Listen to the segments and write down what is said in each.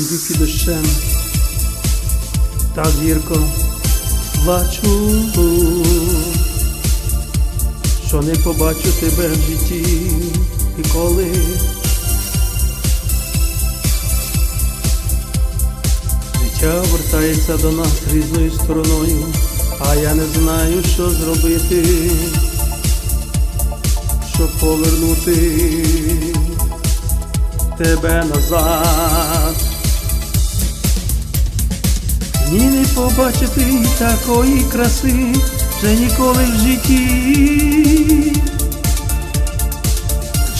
йду під дощем, так гірко плачу, що не побачу тебе в житті ніколи. Життя вертається до нас різною стороною, а я не знаю, що зробити, щоб повернути тебе назад. Ні не побачити такої краси вже ніколи в житті.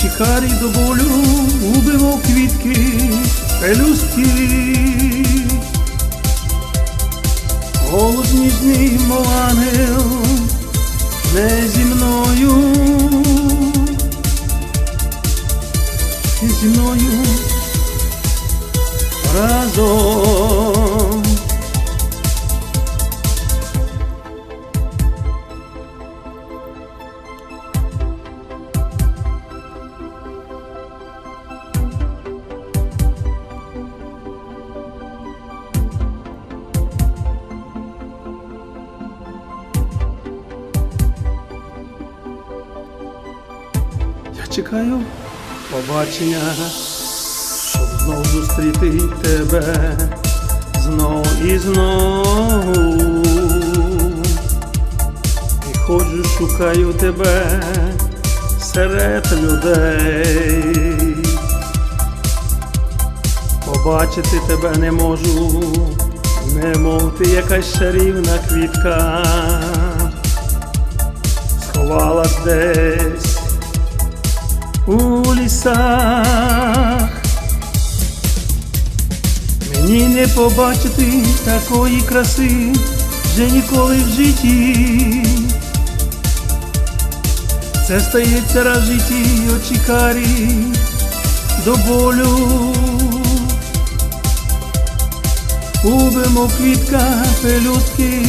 Чекарі до болю убивав квітки, пелюстки. Голос ніжний, мов ангел, не зі мною, не зі мною разом. Чекаю побачення, щоб знов зустріти тебе знов і знов. І ходжу, шукаю тебе серед людей. Побачити тебе не можу, не мов ти якась чарівна квітка, сховалась десь у лісах. Мені не побачити такої краси вже ніколи в житті. Це стається раз в житті очі карі до болю. Убимо квітка, пелюстки,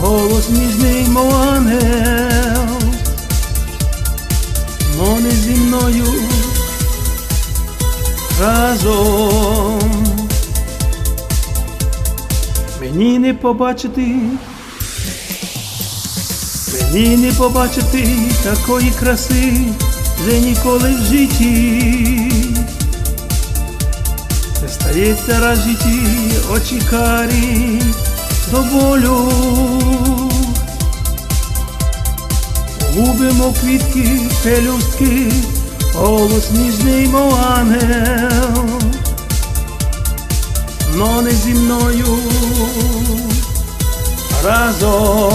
голос ніжний, мов разом. Мені не побачити, мені не побачити такої краси вже ніколи в житті. Це стається раз житті очі карі до болю. Губимо квітки, пелюстки, голос ніжний, мов ангел, но не зі мною разом.